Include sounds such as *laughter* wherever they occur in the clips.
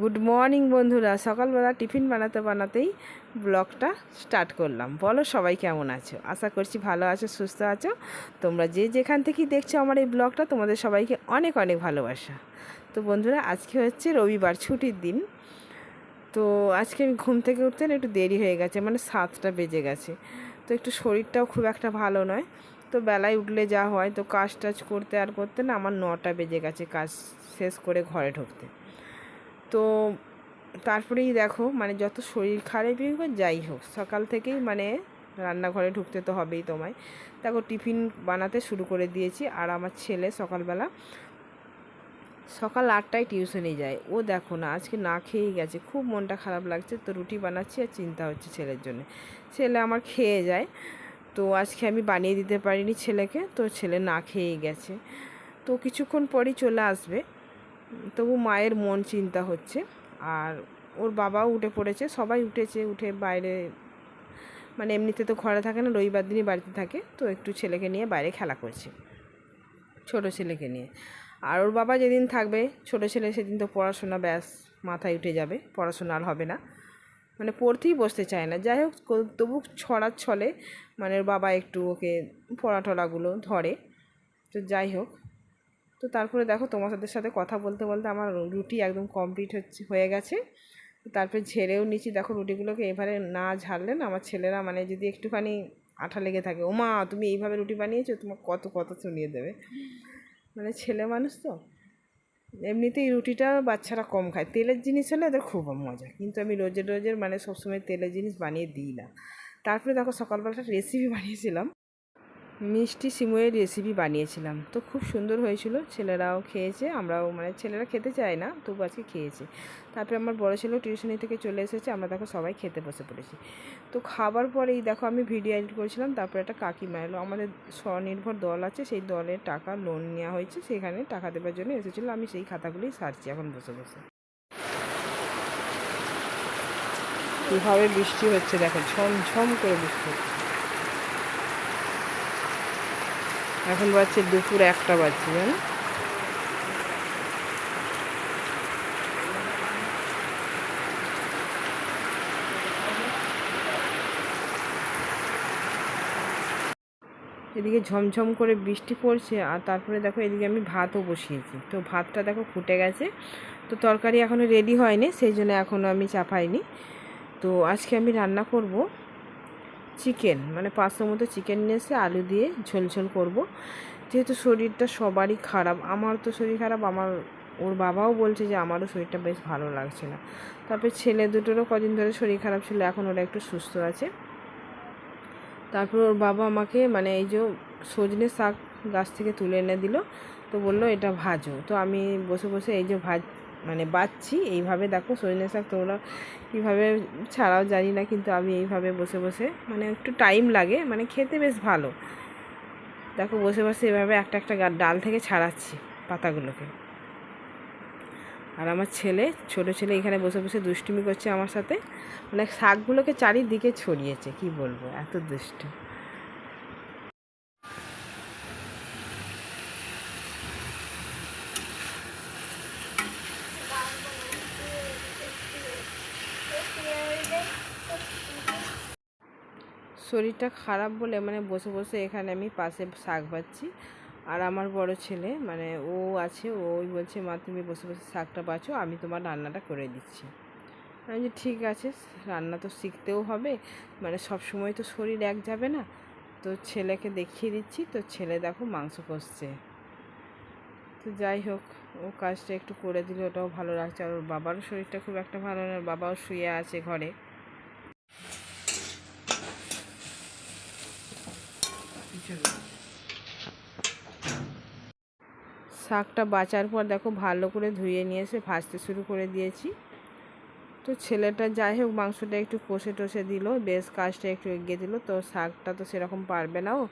Good morning বন্ধুরা। সকালবেলা tiffin বানাতে বানাতেই ব্লগটা স্টার্ট করলাম। বলো, সবাই কেমন আছো? আশা করছি ভালো আছো, সুস্থ আছো। তোমরা যে যেখান থেকেই দেখছ আমার এই ব্লগটা, তোমাদের সবাইকে অনেক অনেক ভালোবাসা। তো বন্ধুরা, আজকে হচ্ছে রবিবার, ছুটির দিন। তো আজকে আমি ঘুম থেকে উঠতে না একটু দেরি হয়ে গেছে মানে সাতটা বেজে গেছে। তো একটু শরীরটাও খুব একটা ভালো নয়। তো বেলায় উঠলে যা হয়, তো কাজ টাজ করতে আর করতে না আমার নটা বেজে গেছে কাজ শেষ করে ঘরে ঢুকতে। তো তারপরেই দেখো মানে যত শরীর খারাপই হোক, যাই হোক, সকাল থেকেই মানে রান্নাঘরে ঢুকতে তো হবেই তোমায়। দেখো, টিফিন বানাতে শুরু করে দিয়েছি আর আমার ছেলে সকালবেলা সকাল আটটায় টিউশনে যায়। ও দেখো না, আজকে না খেয়েই গেছে, খুব মনটা খারাপ লাগছে, তো রুটি বানাচ্ছি আর চিন্তা হচ্ছে ছেলের জন্য। ছেলে আমার খেয়ে যায়, তো আজকে আমি বানিয়ে দিতে পারিনি ছেলেকে, তো ছেলে না খেয়েই গেছে। তো কিছুক্ষণ পরই চলে আসবে। তবু মায়ের মন চিন্তা হচ্ছে। আর ওর বাবাও উঠে পড়েছে, সবাই উঠেছে, উঠে বাইরে মানে এমনিতে তো ঘরে থাকে না, রবিবার দিনই বাড়িতে থাকে, তো একটু ছেলেকে নিয়ে বাইরে খেলা করছে, ছোট ছেলেকে নিয়ে। আর ওর বাবা যেদিন থাকবে, ছোট ছেলে সেদিন তো পড়াশোনা ব্যাস, মাথায় উঠে যাবে, পড়াশোনা আর হবে না। মানে পড়তেই বসতে চায় না। যাই হোক তবু ছড়ার ছলে মানে ওর বাবা একটু ওকে পড়া টড়াগুলো ধরে, তো যাই হোক। তো তারপরে দেখো তোমাদের সাথে কথা বলতে বলতে আমার রুটি একদম কমপ্লিট হচ্ছে, হয়ে গেছে। তারপরে ঝেড়েও নিচ্ছি। দেখো রুটিগুলোকে এবারে না ঝাড়লে না আমার ছেলেরা মানে যদি একটুখানি আঠা লেগে থাকে ওমা তুমি এইভাবে রুটি বানিয়েছো, তোমার কত কত শুনিয়ে দেবে? মানে ছেলে মানুষ তো। এমনিতেই রুটিটা বাচ্চারা কম খায়। তেলের জিনিস হলে ওদের খুব মজা। কিন্তু আমি রোজের রোজের মানে সবসময় তেলের জিনিস বানিয়ে দিই না। তারপরে দেখো সকালবেলাটা রেসিপি বানিয়েছিলাম। মিষ্টি সিমুয়ের রেসিপি বানিয়েছিলাম। তো খুব সুন্দর হয়েছিল। ছেলেরাও খেয়েছে, আমরাও মানে ছেলেরা খেতে চায় না, তবু আজকে খেয়েছে। তারপরে আমার বড় ছেলেও টিউশনি থেকে চলে এসেছে, আমরা দেখো সবাই খেতে বসে পড়েছি। তো খাবার পরেই দেখো আমি ভিডিও এডিট করেছিলাম, তারপরে একটা কাকিমা এলো। আমাদের স্বনির্ভর দল আছে, সেই দলের টাকা লোন নেওয়া হয়েছে, সেখানে টাকা দেওয়ার জন্য এসেছিল। আমি সেই খাতাগুলোই সারছি এখন বসে বসে। কীভাবে বৃষ্টি হচ্ছে দেখো, ঝমঝম করে বৃষ্টি হচ্ছে। এখন বাজছে দুপুর একটা বাজছে, জানো? এদিকে ঝমঝম করে বৃষ্টি পড়ছে আর তারপরে দেখো এদিকে আমি ভাতও বসিয়েছি। তো ভাতটা দেখো ফুটে গেছে। তো তরকারি এখনও রেডি হয়নি, সেই জন্য এখনও আমি চাপাইনি। তো আজকে আমি রান্না করব চিকেন মানে পাঁচশো মতো চিকেন নিয়ে এসে আলু দিয়ে ঝোল ঝোল করব। যেহেতু শরীরটা সবারই খারাপ, আমার তো শরীর খারাপ, আমার, ওর বাবাও বলছে যে আমারও শরীরটা বেশ ভালো লাগছে না। তারপরে ছেলে দুটোরও কদিন ধরে শরীর খারাপ ছিল, এখন ওরা একটু সুস্থ আছে। তারপর ওর বাবা আমাকে মানে এই যে সজনে শাক গাছ থেকে তুলে এনে দিল, তো বলল এটা ভাজো। তো আমি বসে বসে এই যে ভাজ মানে বাচ্ছি। এইভাবে দেখো সজনে শাক তোমরা কীভাবে ছাড়াও জানি না, কিন্তু আমি এইভাবে বসে বসে মানে একটু টাইম লাগে মানে খেতে বেশ ভালো। দেখো বসে বসে এভাবে একটা একটা ডাল থেকে ছাড়াচ্ছি পাতাগুলোকে। আর আমার ছেলে, ছোট ছেলে এখানে বসে বসে দুষ্টুমি করছে আমার সাথে। মানে শাকগুলোকে চারিদিকে ছড়িয়েছে, কি বলব? এত দুষ্টু শরীরটা খারাপ বলে মানে বসে বসে এখানে আমি পাশে শাক বাচ্ছি আর আমার বড় ছেলে মানে ও আছে ওই বলছে, মা, তুমি বসে বসে শাকটা বাছো, আমি তোমার রান্নাটা করে দিচ্ছি। আমি যে ঠিক আছে, রান্না তো শিখতেও হবে। মানে সব সময় তো শরীর এক যাবে না। তো ছেলেকে দেখিয়ে দিচ্ছি, তো ছেলে দেখো মাংস কষছে। তো যাই হোক, ও কাজটা একটু করে দিলে, ওটাও ভালো লাগছে। আর ওর বাবারও শরীরটা খুব একটা ভালো না বাবাও শুয়ে আছে ঘরে। শাকটা বাঁচার পর দেখো ভালো করে ধুয়ে নিয়ে এসে ভাজতে শুরু করে দিয়েছি। তো ছেলেটা যাই হোক, মাংসটা একটু কষে টষে দিল, বেশ কাজটা একটু এগিয়ে দিল, তো শাকটা তো সেরকম পারবে না ও।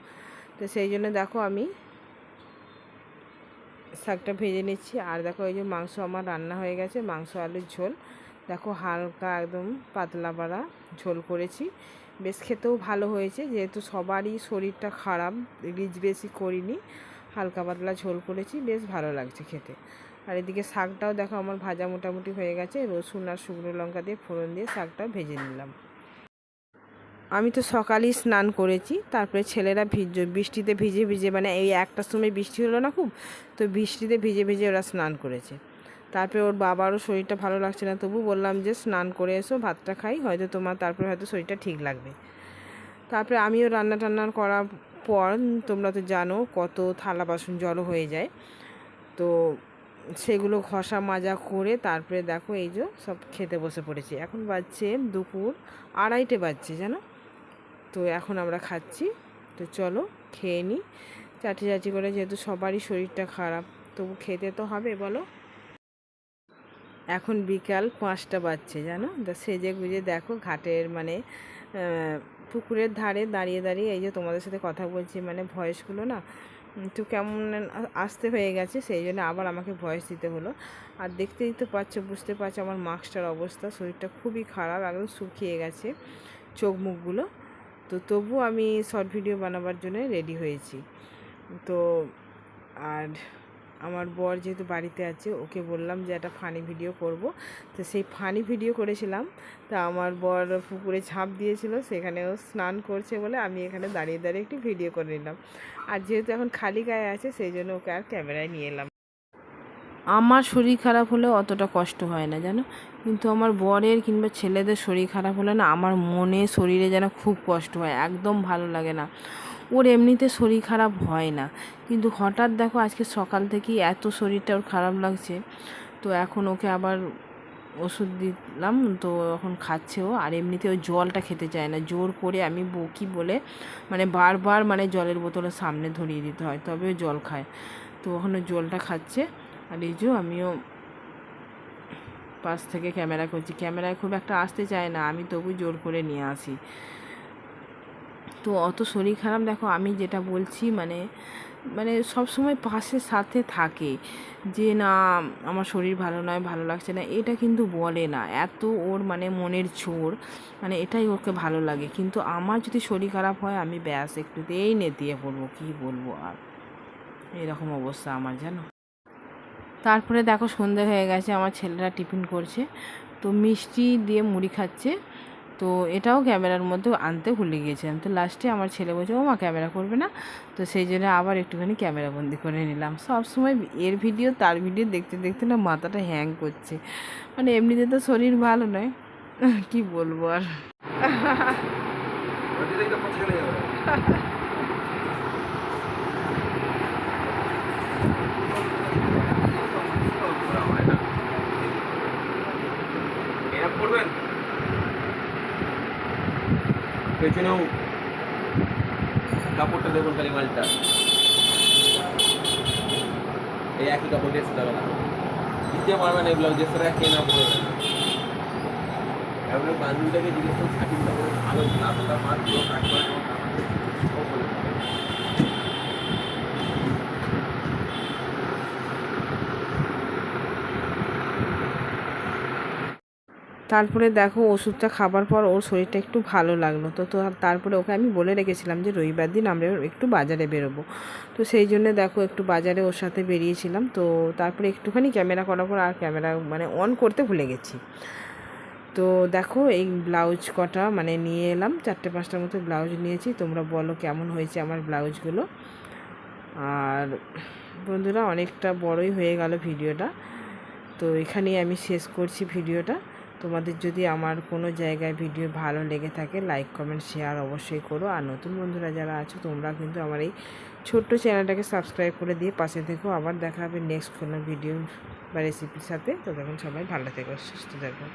তো সেই জন্য দেখো আমি শাকটা ভেজে নিচ্ছি। আর দেখো এই যে মাংস আমার রান্না হয়ে গেছে, মাংস আলুর ঝোল। দেখো হালকা একদম পাতলা পাড়া ঝোল করেছি। বেশ খেতেও ভালো হয়েছে। যেহেতু সবারই শরীরটা খারাপ, রিচ বেশি করিনি, হালকা পাতলা ঝোল করেছি, বেশ ভালো লাগছে খেতে। আর এদিকে শাকটাও দেখো আমার ভাজা মোটামুটি হয়ে গেছে, রসুন আর শুকনো লঙ্কা দিয়ে ফোড়ন দিয়ে শাকটাও ভেজে নিলাম। আমি তো সকালেই স্নান করেছি, তারপরে ছেলেরা ভিজ বৃষ্টিতে ভিজে ভিজে মানে এই একটার সময় বৃষ্টি হলো না খুব, তো বৃষ্টিতে ভিজে ভিজে ওরা স্নান করেছে। তারপরে ওর বাবারও শরীরটা ভালো লাগছে না। তবু বললাম যে, স্নান করে এসো, ভাতটা খাই, হয়তো তোমার, তারপরে হয়তো শরীরটা ঠিক লাগবে। তারপরে আমিও রান্না টান্নার করার পর, তোমরা তো জানো কত থালা বাসন জড়ো হয়ে যায়। তো সেগুলো ঘষা মাজা করে তারপরে দেখো এই যে সব খেতে বসে পড়েছি। এখন বাজছে দুপুর আড়াইটে বাজছে, জানো? তো এখন আমরা খাচ্ছি। তো চলো খেয়ে নিই। চাটি চাটি করে যেহেতু সবারই শরীরটা খারাপ, তবু খেতে তো হবে, বলো? এখন বিকাল পাঁচটা বাজছে, জানো? তা সেজে গুজে দেখো ঘাটের মানে পুকুরের ধারে দাঁড়িয়ে দাঁড়িয়ে এই যে তোমাদের সাথে কথা বলছি মানে ভয়েসগুলো না একটু কেমন আসতে হয়ে গেছে, সেই জন্য আবার আমাকে ভয়েস দিতে হলো। আর দেখতেই তো পাচ্ছ, বুঝতে পারছ আমার মাস্কটার অবস্থা, শরীরটা খুবই খারাপ, একদম শুকিয়ে গেছে চোখ মুখগুলো। তো তবু আমি শর্ট ভিডিও বানাবার জন্য রেডি হয়েছি। তো আর আমার বর যেহেতু বাড়িতে আছে, ওকে বললাম যে একটা ফানি ভিডিও করব। তো সেই ফানি ভিডিও করেছিলাম। তা আমার বর পুকুরে ঝাঁপ দিয়েছিল, সেখানেও স্নান করছে বলে আমি এখানে দাঁড়িয়ে দাঁড়িয়ে একটি ভিডিও করে নিলাম। আর যেহেতু এখন খালি গায়ে আছে, সেই জন্য ওকে আর ক্যামেরায় নিয়ে এলাম। আমার শরীর খারাপ হলে অতটা কষ্ট হয় না, জানো? কিন্তু আমার বরের কিংবা ছেলেদের শরীর খারাপ হলে না, আমার মনে, শরীরে যেন খুব কষ্ট হয়, একদম ভালো লাগে না। ওর এমনিতে শরীর খারাপ হয় না। কিন্তু হঠাৎ দেখো আজকে সকাল থেকেই এত শরীরটা ওর খারাপ লাগছে। তো এখন ওকে আবার ওষুধ দিলাম, তো এখন খাচ্ছে ও। আর এমনিতে ও জলটা খেতে চায় না। জোর করে আমি বকি বলে মানে বারবার মানে জলের বোতলের সামনে ধরিয়ে দিতে হয়, তবে ও জল খায়। তো ওখানে জলটা খাচ্ছে। আর এই যে আমিও পাশ থেকে ক্যামেরা করছি। ক্যামেরায় খুব একটা আসতে চায় না। আমি তবু জোর করে নিয়ে আসি। তো অত শরীর খারাপ, দেখো আমি যেটা বলছি মানে মানে সব সময় পাশে সাথে থাকে যে না, আমার শরীর ভালো নয়, ভালো লাগছে না, এটা কিন্তু বলে না। এত ওর মানে মনের চোর মানে এটাই ওকে ভালো লাগে। কিন্তু আমার যদি শরীর খারাপ হয়, আমি ব্যাস একটুতেই নেতিয়ে পড়ব কী বলব আর? এরকম অবস্থা আমার, জানো? তারপরে দেখো সন্ধে হয়ে গেছে, আমার ছেলেরা টিফিন করছে। তো মিষ্টি দিয়ে মুড়ি খাচ্ছে। তো এটাও ক্যামেরার মধ্যে আনতে ভুলে গিয়েছিলাম। তো লাস্টে আমার ছেলে বলছে ও মা ক্যামেরা করবে না। তো সেই জন্য আবার একটুখানি ক্যামেরা বন্দি করে নিলাম। সব সময় এর ভিডিও তার ভিডিও দেখতে দেখতে না মাথাটা হ্যাং করছে। মানে এমনিতে তো শরীর ভালো নয়। *laughs* কি বলব আর? *laughs* *laughs* পেছনেও কাপড়টা দেখুন খালি মালটা। এই একই কাপড় দিয়ে সেটা না দিতে পারবেন এই ব্লাউজের সাথে কেনা পড়বে না এবার বান্ধবীটাকে জিজ্ঞেস করুন ছাটির কাপড় ভালো লাভটা মার পুরো কাজ করে তারপরে দেখো ওষুধটা খাবার পর ওর শরীরটা একটু ভালো লাগল। তো তো তারপরে ওকে আমি বলে রেখেছিলাম যে রবিবার দিন আমরা একটু বাজারে বেরোবো। তো সেই জন্য দেখো একটু বাজারে ওর সাথে বেরিয়েছিলাম। তো তারপরে একটুখানি ক্যামেরা করার পর আর ক্যামেরা মানে অন করতে ভুলে গেছি। তো দেখো এই ব্লাউজ কটা মানে নিয়ে এলাম। চারটে পাঁচটার মতো ব্লাউজ নিয়েছি। তোমরা বলো কেমন হয়েছে আমার ব্লাউজগুলো। আর বন্ধুরা অনেকটা বড়ই হয়ে গেল ভিডিওটা। তো এখানেই আমি শেষ করছি ভিডিওটা। তোমাদের যদি আমার কোনো জায়গায় ভিডিও ভালো লেগে থাকে লাইক কমেন্ট শেয়ার অবশ্যই করো। আর নতুন বন্ধুরা যারা আছো, তোমরা কিন্তু আমার এই ছোট্ট চ্যানেলটাকে সাবস্ক্রাইব করে দিয়ে পাশে থেকো। আবার দেখা হবে নেক্সট কোনো ভিডিও বা রেসিপির সাথে। তো তখন সবাই ভালো থেকো, সুস্থ থাকো।